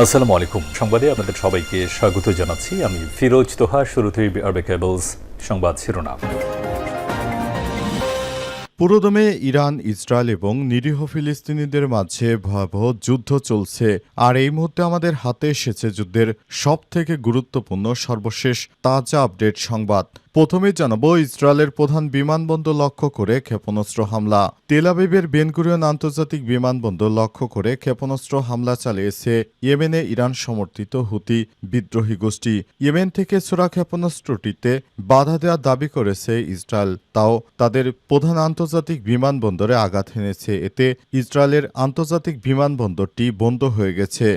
আসসালামু আলাইকুম। সংবাদে আপনাদের সবাইকে স্বাগত জানাচ্ছি। আমি ফিরোজ তোহা শুরুতেই আরবে কেবলস সংবাদ শিরোনাম। পুরোদমে ইরান, ইসরায়েল এবং নিরীহ ফিলিস্তিনিদের মাঝে ভয়াবহ যুদ্ধ চলছে। আর এই মুহূর্তে আমাদের হাতে এসেছে যুদ্ধের সব থেকে গুরুত্বপূর্ণ সর্বশেষ তাজা আপডেট সংবাদ। প্রথমে জানাব, ইসরায়েলের প্রধান বিমানবন্দর লক্ষ্য করে ক্ষেপণাস্ত্র হামলা। তেলাবিবের বেনগুরিয়ন আন্তর্জাতিক বিমানবন্দর লক্ষ্য করে ক্ষেপণাস্ত্র হামলা চালিয়েছে ইয়েমেনে ইরান সমর্থিত হুতি বিদ্রোহী গোষ্ঠী। ইয়েমেন থেকে ছোড়া ক্ষেপণাস্ত্রটিতে বাধা দেওয়ার দাবি করেছে ইসরায়েল। তাও তাদের প্রধান আন্তর্জাতিক বিমানবন্দরে আঘাত হেনেছে এতে ইসরায়েলের আন্তর্জাতিক বিমানবন্দরটি বন্ধ হয়ে গেছে।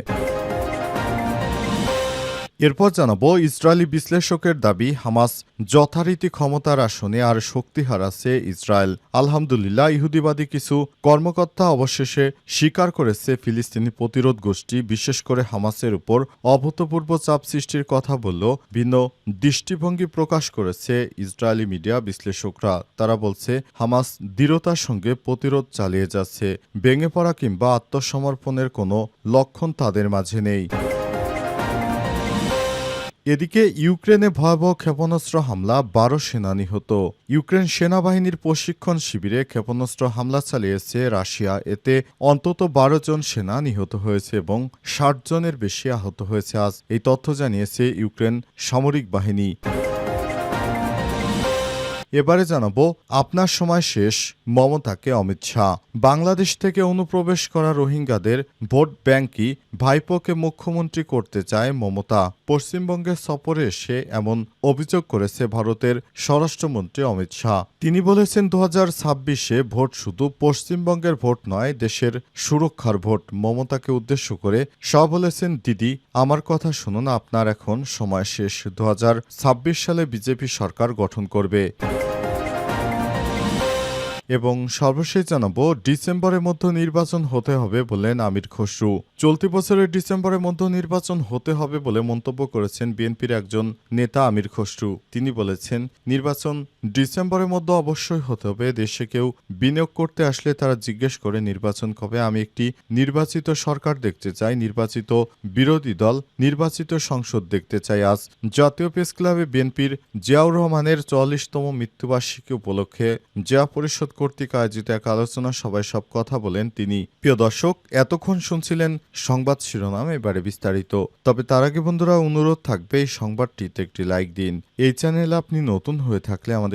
এরপর জানাব, ইসরায়েলি বিশ্লেষকের দাবি, হামাস যথারীতি ক্ষমতার আসনে আর শক্তি হারাচ্ছে ইসরায়েল। আলহামদুলিল্লাহ, ইহুদিবাদী কিছু কর্মকর্তা অবশেষে স্বীকার করেছে ফিলিস্তিনি প্রতিরোধ গোষ্ঠী, বিশেষ করে হামাসের উপর অভূতপূর্ব চাপ সৃষ্টির কথা বলল, ভিন্ন দৃষ্টিভঙ্গি প্রকাশ করেছে ইসরায়েলি মিডিয়া বিশ্লেষকরা। তারা বলছে, হামাস দৃঢ়তার সঙ্গে প্রতিরোধ চালিয়ে যাচ্ছে, ভেঙে পড়া কিংবা আত্মসমর্পণের কোনো লক্ষণ তাদের মাঝে নেই। এদিকে ইউক্রেনে ভয়াবহ ক্ষেপণাস্ত্র হামলা, বারো সেনা নিহত। ইউক্রেন সেনাবাহিনীর প্রশিক্ষণ শিবিরে ক্ষেপণাস্ত্র হামলা চালিয়েছে রাশিয়া। এতে অন্তত বারো জন সেনা নিহত হয়েছে এবং ষাট জনের বেশি আহত হয়েছে। আজ এই তথ্য জানিয়েছে ইউক্রেন সামরিক বাহিনী। এবারে জানাব, আপনার সময় শেষ, মমতাকে অমিত শাহ। বাংলাদেশ থেকে অনুপ্রবেশ করা রোহিঙ্গাদের ভোট ব্যাংকই ভাইপোকে মুখ্যমন্ত্রী করতে চায় মমতা। পশ্চিমবঙ্গের সফরে এসে এমন অভিযোগ করেছে ভারতের স্বরাষ্ট্রমন্ত্রী অমিত শাহ। তিনি বলেছেন দু হাজার ছাব্বিশে ভোট শুধু পশ্চিমবঙ্গের ভোট নয়, দেশের সুরক্ষার ভোট। মমতাকে উদ্দেশ্য করে শাহ বলেছেন, দিদি, আমার কথা শুনুন, আপনার এখন সময় শেষ। দু হাজার ছাব্বিশ সালে বিজেপি সরকার গঠন করবে। এবং সর্বশেষ জানাব, ডিসেম্বরের মধ্যে নির্বাচন হতে হবে বলেন আমির খসরু। চলতি বছরের ডিসেম্বরের মধ্যে নির্বাচন হতে হবে বলে মন্তব্য করেছেন বিএনপির একজন নেতা আমির খসরু। তিনি বলেছেন, নির্বাচন ডিসেম্বরের মধ্যে অবশ্যই হতে হবে। দেশে কেউ বিনিয়োগ করতে আসলে তারা জিজ্ঞেস করে, নির্বাচন কবে? আমি একটি নির্বাচিত সরকার দেখতে চাই, নির্বাচিত বিরোধী দল, নির্বাচিত সংসদ দেখতে চাই। আজ জাতীয় প্রেস ক্লাবে বিএনপির জিয়াউর রহমানের চুয়াল্লিশতম মৃত্যুবার্ষিকী উপলক্ষে জিয়া পরিষদ কর্তৃক আয়োজিত এক আলোচনা সভায় সব কথা বলেন তিনি। প্রিয় দর্শক, এতক্ষণ শুনছিলেন সংবাদ শিরোনাম, এবারে বিস্তারিত। তবে তার আগে বন্ধুরা, অনুরোধ থাকবে এই সংবাদটিতে একটি লাইক দিন। এই চ্যানেল আপনি নতুন হয়ে থাকলে আমাদের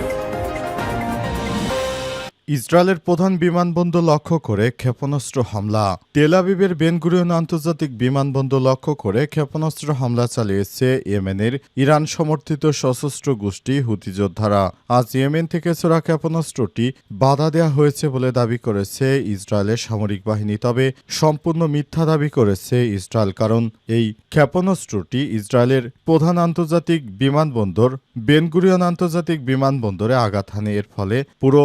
ইসরায়েলের প্রধান বিমানবন্দর লক্ষ্য করে ক্ষেপণাস্ত্র হামলা। তেল আবিবের বেনগুরিয়ন আন্তর্জাতিক বিমানবন্দর লক্ষ্য করে ক্ষেপণাস্ত্র হামলা চালিয়েছে ইয়েমেনের ইরান সমর্থিত সশস্ত্র গোষ্ঠী হুতি যোদ্ধারা। আজ ইয়েমেন থেকে ছোড়া ক্ষেপণাস্ত্রটি বাধা দেওয়া হয়েছে বলে দাবি করেছে ইসরায়েলের সামরিক বাহিনী, তবে সম্পূর্ণ মিথ্যা দাবি করেছে ইসরায়েল, কারণ এই ক্ষেপণাস্ত্রটি ইসরায়েলের প্রধান আন্তর্জাতিক বিমানবন্দর বেনগুরিয়ন আন্তর্জাতিক বিমানবন্দরে আঘাত হানে। এর ফলে পুরো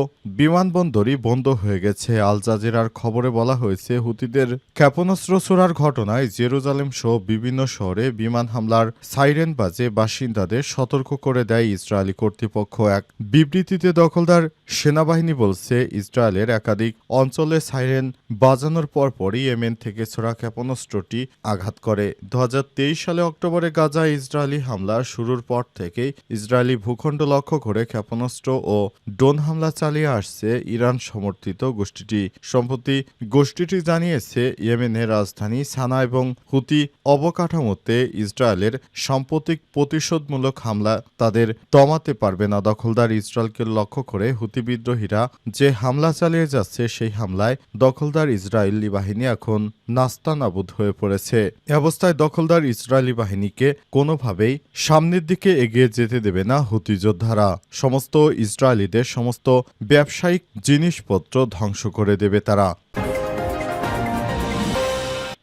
বিমানবন্দরই বন্ধ হয়ে গেছে। আল জাজিরার খবরে বলা হয়েছে, হুতিদের ক্ষেপণাস্ত্র ছোড়ার ঘটনায় জেরুজালেম সহ বিভিন্ন শহরে বিমান হামলার সাইরেন বাজে। বাসিন্দাদের সতর্ক করে দেয় ইসরায়েলি কর্তৃপক্ষ। এক বিবৃতিতে দখলদার সেনাবাহিনী বলছে, ইসরায়েলের একাধিক অঞ্চলে সাইরেন বাজানোর পরপরই ইয়েমেন থেকে ছোড়া ক্ষেপণাস্ত্রটি আঘাত করে। দু হাজার তেইশ সালে অক্টোবরে গাজায় ইসরায়েলি হামলা শুরুর পর থেকেই ইসরায়েলি ভূখণ্ড লক্ষ্য করে ক্ষেপণাস্ত্র ও ড্রোন হামলা চালিয়ে আসছে। ইরান সমর্থিত গোষ্ঠীটি। সম্প্রতি গোষ্ঠীটি জানিয়েছে, ইয়েমেনের রাজধানী সানা এবং হুতি অবকাঠামোতে ইসরায়েলের সাম্প্রতিক প্রতিশোধমূলক হামলা তাদের দমাতে পারবে না। দখলদার ইসরায়েলকে লক্ষ্য করে হুতি বিদ্রোহীরা যে হামলা চালিয়ে যাচ্ছে, সেই হামলায় দখলদার ইসরায়েলি বাহিনী এখন নাস্তানাবুদ হয়ে পড়েছে। এ অবস্থায় দখলদার ইসরায়েলি বাহিনীকে কোনোভাবেই সামনের দিকে এগিয়ে যেতে দেবে না হুতি যোদ্ধারা। সমস্ত ইসরায়েলিদের সমস্ত ব্যবসায়িক জিনিসপত্র ধ্বংস করে দেবে তারা।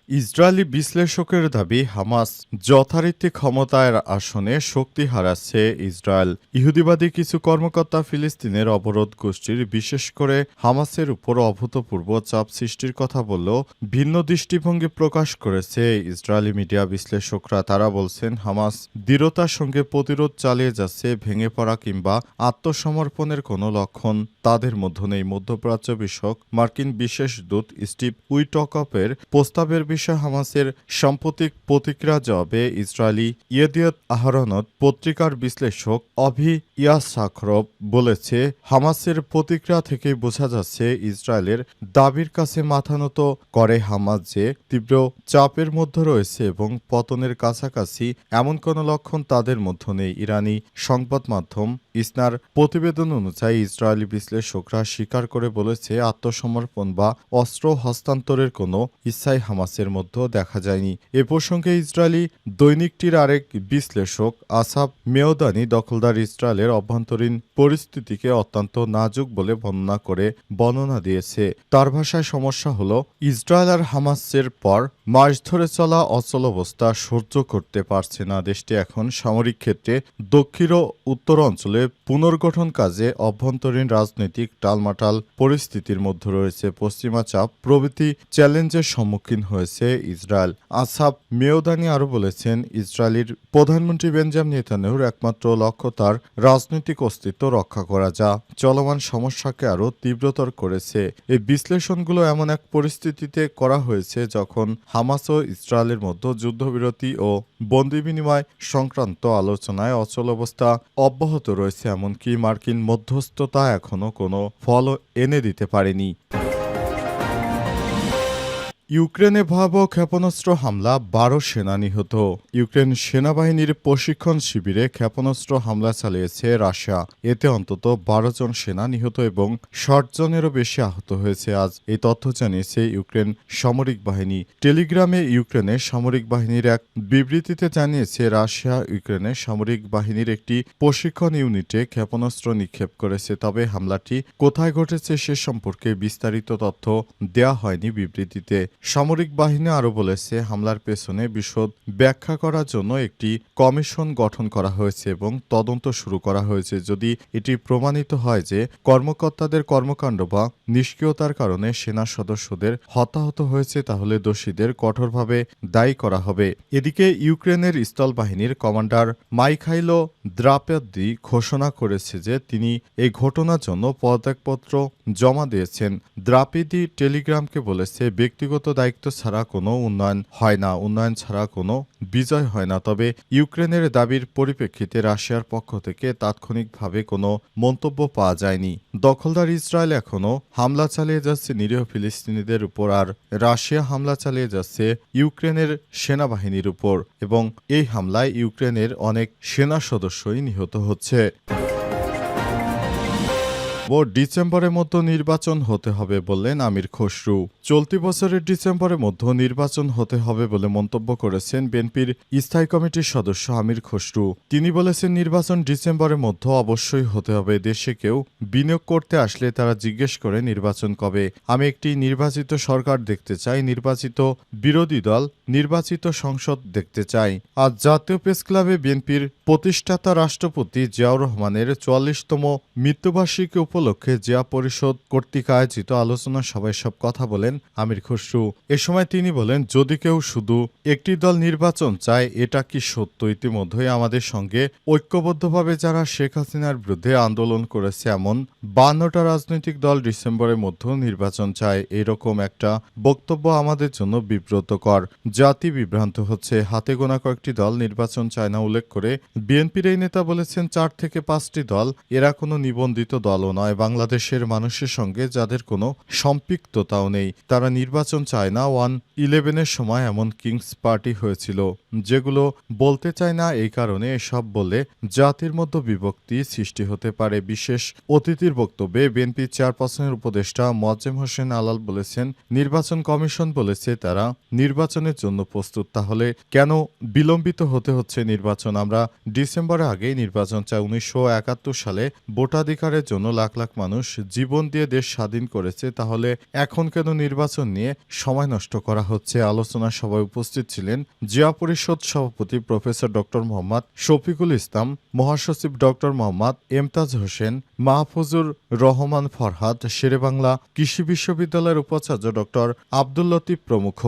ইসরায়েলি বিশ্লেষকের দাবি, হামাস যথারীতি ক্ষমতার আসনে শক্তি হারাচ্ছে ইসরায়েল। ইহুদিবাদী কিছু কর্মকর্তা ফিলিস্তিনের অবরোধ গোষ্ঠীর, বিশেষ করে হামাসের উপর অভূতপূর্ব চাপ সৃষ্টির কথা বললেও ভিন্ন দৃষ্টিভঙ্গি প্রকাশ করেছে ইসরায়েলি মিডিয়া বিশ্লেষকরা। তারা বলছেন, হামাস দৃঢ়তার সঙ্গে প্রতিরোধ চালিয়ে যাচ্ছে, ভেঙে পড়া কিংবা আত্মসমর্পণের কোনো লক্ষণ তাদের মধ্যে নেই। মধ্যপ্রাচ্য বিষয়ক মার্কিন বিশেষ দূত স্টিভ উইটকপের প্রস্তাবের বিষয়ে হামাসের সাম্প্রতিক প্রতিক্রিয়া জবাবে ইসরায়েলি ইয়েদিয়ত আহরণত পত্রিকার বিশ্লেষক অভি ইয়াসাখরব বলেছে, হামাসের প্রতিক্রিয়া থেকে বোঝা যাচ্ছে ইসরায়েলের দাবির কাছে মাথা নত করে হামাস যে তীব্র চাপের মধ্যে রয়েছে এবং পতনের কাছাকাছি এমন কোনো লক্ষণ তাদের মধ্যে নেই। ইরানি সংবাদ মাধ্যম ইসনার প্রতিবেদন অনুযায়ী ইসরায়েলি বিশ্লেষকরা স্বীকার করে বলেছে, আত্মসমর্পণ বা অস্ত্র হস্তান্তরের কোনো ইচ্ছাই হামাসের মধ্যে দেখা যায়নি। এ প্রসঙ্গে ইসরায়েলি দৈনিকটির আরেক বিশ্লেষক আসাব মেয়দানি দখলদার ইসরায়েলের অভ্যন্তরীণ পরিস্থিতিকে অত্যন্ত নাজুক বলে বর্ণনা করে বর্ণনা দিয়েছে। তার ভাষায় সমস্যা হলো, ইসরায়েল আর হামাসের পর মাস ধরে চলা অচল অবস্থা সহ্য করতে পারছে না। দেশটি এখন সামরিক ক্ষেত্রে দক্ষিণ ও উত্তর অঞ্চলে পুনর্গঠন কাজে অভ্যন্তরীণ রাজনৈতিক টালমাটাল পরিস্থিতির মধ্যে রয়েছে। পশ্চিমা চাপ প্রভৃতি চ্যালেঞ্জের সম্মুখীন হয়েছে। ইসরায়েল। আসাব মেয়দানি আরও বলেছেন, ইসরায়েলের প্রধানমন্ত্রী বেঞ্জাম নেতানেহুর একমাত্র লক্ষ্য তার রাজনৈতিক অস্তিত্ব রক্ষা করা যা চলমান সমস্যাকে আরও তীব্রতর করেছে। এই বিশ্লেষণগুলো এমন এক পরিস্থিতিতে করা হয়েছে যখন হামাস ও ইসরায়েলের মধ্যে যুদ্ধবিরতি ও বন্দি বিনিময় সংক্রান্ত আলোচনায় অচল অবস্থা অব্যাহত রয়েছে, এমনকি মার্কিন মধ্যস্থতা এখনও কোনো ফল এনে দিতে পারেনি। ইউক্রেনে ভয়াবহ ক্ষেপণাস্ত্র হামলা, বারো সেনা নিহত। ইউক্রেন সেনাবাহিনীর প্রশিক্ষণ শিবিরে ক্ষেপণাস্ত্র হামলা চালিয়েছে রাশিয়া। এতে অন্তত বারো জন সেনা নিহত এবং ষাট জনেরও বেশি আহত হয়েছে। আজ এই তথ্য জানিয়েছে ইউক্রেন সামরিক বাহিনী। টেলিগ্রামে ইউক্রেনের সামরিক বাহিনীর এক বিবৃতিতে জানিয়েছে, রাশিয়া ইউক্রেনের সামরিক বাহিনীর একটি প্রশিক্ষণ ইউনিটে ক্ষেপণাস্ত্র নিক্ষেপ করেছে। তবে হামলাটি কোথায় ঘটেছে সে সম্পর্কে বিস্তারিত তথ্য দেওয়া হয়নি বিবৃতিতে। সামরিক বাহিনী আরও বলেছে, হামলার পেছনে বিশদ ব্যাখ্যা করার জন্য একটি কমিশন গঠন করা হয়েছে এবং তদন্ত শুরু করা হয়েছে। যদি এটি প্রমাণিত হয় যে কর্মকর্তাদের কর্মকাণ্ড বা নিষ্ক্রিয়তার কারণে সেনা সদস্যদের হতাহত হয়েছে, তাহলে দোষীদের কঠোরভাবে দায়ী করা হবে। এদিকে ইউক্রেনের স্থল বাহিনীর কমান্ডার মাইখাইলো দ্রাপেদ্দি ঘোষণা করেছে যে তিনি এই ঘটনার জন্য পদত্যাগপত্র জমা দিয়েছেন। দ্রাপিদি টেলিগ্রামকে বলেছে, ব্যক্তিগত দায়িত্ব ছাড়া কোনো উন্নয়ন হয় না, উন্নয়ন ছাড়া কোনো বিজয় হয় না। তবে ইউক্রেনের দাবির পরিপ্রেক্ষিতে রাশিয়ার পক্ষ থেকে তাৎক্ষণিকভাবে কোনো মন্তব্য পাওয়া যায়নি। দখলদার ইসরায়েল এখনও হামলা চালিয়ে যাচ্ছে, নিরীহ ফিলিস্তিনিদের উপর, আর রাশিয়া হামলা চালিয়ে যাচ্ছে ইউক্রেনের সেনাবাহিনীর উপর, এবং এই হামলায় ইউক্রেনের অনেক সেনা সদস্যই নিহত হচ্ছে। ও ডিসেম্বরের মধ্যে নির্বাচন হতে হবে বললেন আমির খসরু। চলতি বছরের ডিসেম্বরের মধ্যে নির্বাচন হতে হবে বলে মন্তব্য করেছেন বিএনপির স্থায়ী কমিটির সদস্য আমির খসরু। তিনি বলেছেন, নির্বাচন ডিসেম্বরের মধ্যে অবশ্যই হতে হবে, দেশে কেউ বিনিয়োগ করতে আসলে তারা জিজ্ঞেস করে নির্বাচন কবে। আমি একটি নির্বাচিত সরকার দেখতে চাই, নির্বাচিত বিরোধী দল, নির্বাচিত সংসদ দেখতে চাই। আজ জাতীয় প্রেস ক্লাবে বিএনপির প্রতিষ্ঠাতা রাষ্ট্রপতি জিয়াউর রহমানের চুয়াল্লিশতম মৃত্যুবার্ষিকী উপলক্ষে জিয়া পরিষদ কর্তৃক আয়োজিত আলোচনা সভায় সব কথা বলেন আমির খসরু। এ সময় তিনি বলেন, যদি কেউ শুধু একটি দল নির্বাচন চায়, এটা কি সত্য? ইতিমধ্যেই আমাদের সঙ্গে ঐক্যবদ্ধভাবে যারা শেখ হাসিনার বিরুদ্ধে আন্দোলন করেছে, এমন বান্নটা রাজনৈতিক দল ডিসেম্বরের মধ্যে নির্বাচন চায়, এরকম একটা বক্তব্য আমাদের জন্য বিব্রতকর। জাতি বিভ্রান্ত হচ্ছে, হাতে গোনা কয়েকটি দল নির্বাচন চায় না, উল্লেখ করে বিএনপির এই নেতা বলেছেন, চার থেকে পাঁচটি দল, এরা কোনো নিবন্ধিত দলও নয় বাংলাদেশের মানুষের সঙ্গে যাদের কোনো সম্পৃক্ততাও নেই। তারা নির্বাচন চায় না। ওয়ান ইলেভেনের সময় এমন কিংস পার্টি হয়েছিল, যেগুলো বলতে চায় না এই কারণে এসব বলে জাতির মধ্যে বিভক্তি সৃষ্টি হতে পারে। বিশেষ অতিথির বক্তব্যে বিএনপি চেয়ারপারসনের উপদেষ্টা মোয়াজ্জেম হোসেন আলাল বলেছেন, নির্বাচন কমিশন বলেছে তারা নির্বাচনের জন্য প্রস্তুত। তাহলে কেন বিলম্বিত হতে হচ্ছে নির্বাচন? আমরা ডিসেম্বরের আগেই নির্বাচন চাই। উনিশশো একাত্তর সালে ভোটাধিকারের জন্য লাখ লাখ মানুষ জীবন দিয়ে দেশ স্বাধীন করেছে, তাহলে এখন কেন নির্বাচন নিয়ে সময় নষ্ট করা হচ্ছে? আলোচনা সভায় উপস্থিত ছিলেন জিয়া পরিষদ সভাপতি প্রফেসর ডক্টর মোহাম্মদ শফিকুল ইসলাম, মহাসচিব ডক্টর মোহাম্মদ এমতাজ হোসেন, মাহফুজুর রহমান ফরহাদ, শেরেবাংলা কৃষি বিশ্ববিদ্যালয়ের উপাচার্য ডক্টর আব্দুল লতিফ প্রমুখ।